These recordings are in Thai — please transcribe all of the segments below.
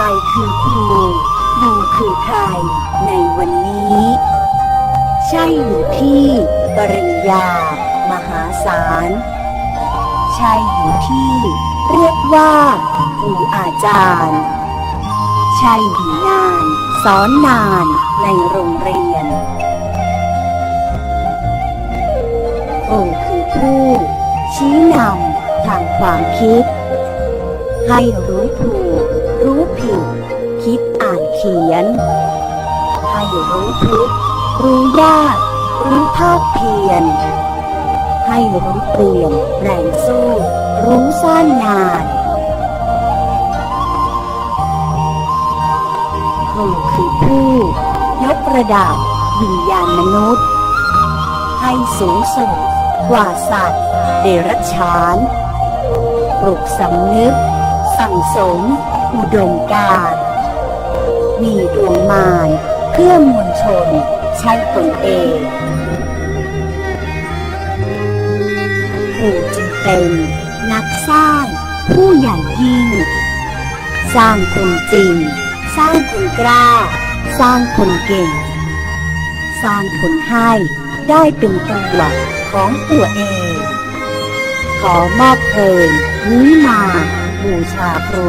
รคือครูครูคือใคร ในวันนี้ ใช่อยู่ที่ ปริญญา มหาศาล ใช่อยู่ที่ เรียกว่าครูอาจารย์ ใช่อยู่นาน สอนนานในโรงเรียนครูคือผู้ ชี้นำทางความคิด ให้รู้ถูก รู้ผิด คิดอ่านเขียน ให้รู้ทุกรู้ยากรู้ภาคเพียรให้รู้เปลี่ยนแรงสู้ รู้สร้างงานครูคือผู้ ยกระดับวิญญาณมนุษย์ ให้สูงสุดกว่าสัตว์ เดรัจฉาน ปลุกสำนึก สั่งสม อุดมการมีดวงมารเพื่อมวลชน ใช้ตนเองครูจึงเป็นนักสร้างผู้ใหญ่ยิ่ง สร้างคนจริง สร้างคนกล้า สร้างคนเก่ง สร้างคนให้ได้เป็นตัวของตัวเอง ขอมอบเพลงนี้มา บูชาครู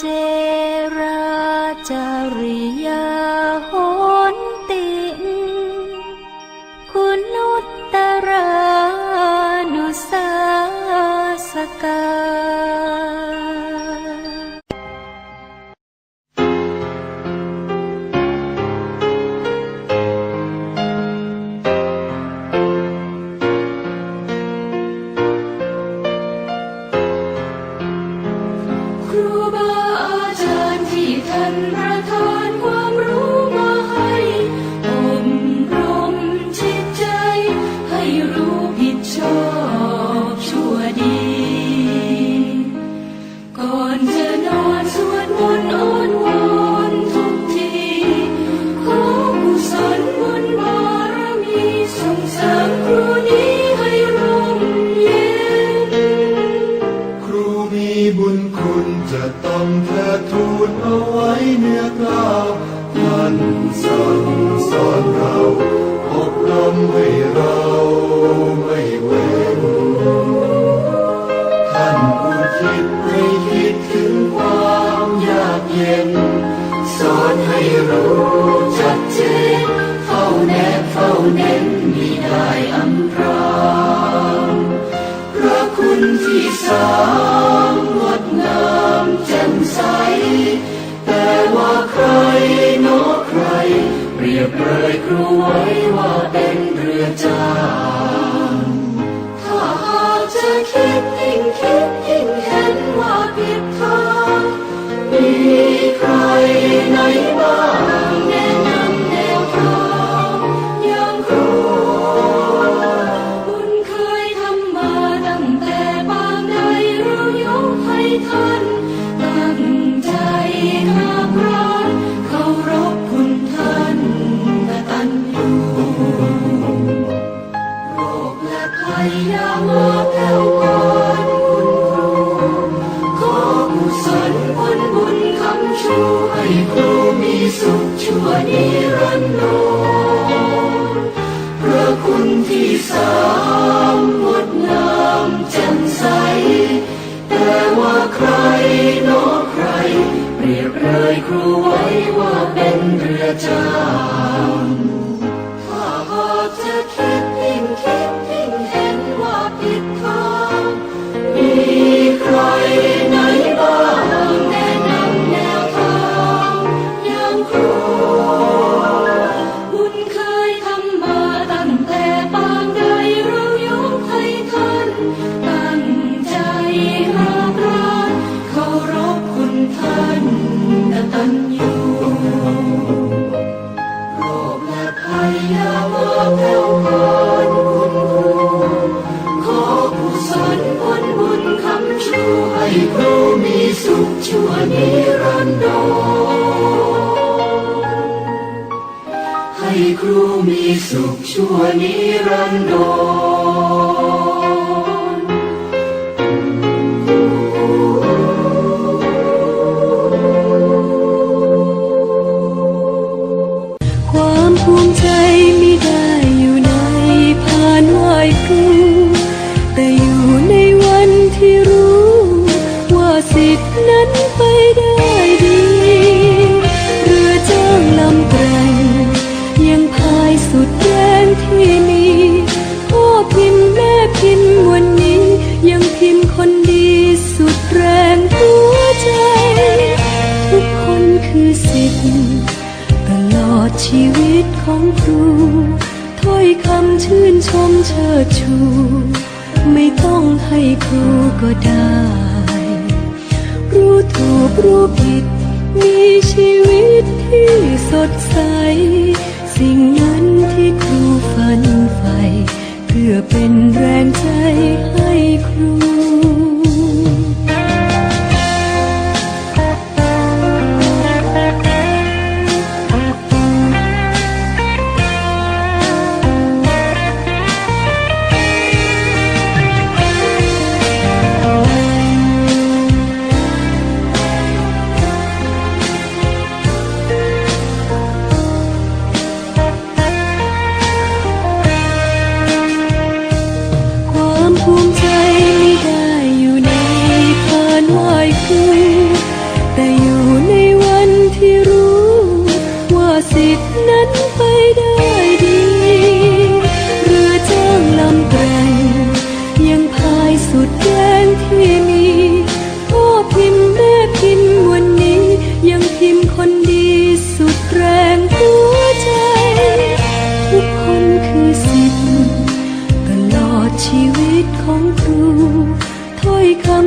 เจราจริยาหนติงคุณุตตรานุสาสกาครูบา ย์ บุญคุณจะต้องเทิดทูนเอาไว้เนื้อกล้าวท่านสั่งสอนเราอบรมให้เราไม่เว้นท่านผู้คิดให้คิดถึงความยากเย็น สอนให้รู้จัดเจนเฝ้าแนบเฝ้าเน้นมิได้อำพรางพระคุณที่สา เปรียครูไว้ว่าเป็นเรือจ้างถ้าหากจะคิดยิ่งคิดยิ่งเห็นว่าผิดทางมีใครไหนบ้างแนะนำแนวทางอย่างครูบุญเคยทำมาตั้งแต่ปางใดเรายกให้ท่าน ชื่นชมเชิดชู ไม่ต้องให้ครูก็ได้ รู้ถูกรู้ผิด มีชีวิตที่สดใส สิ่งนั้นที่ครูฝัน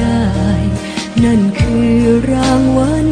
้ นั่นคือรางวัล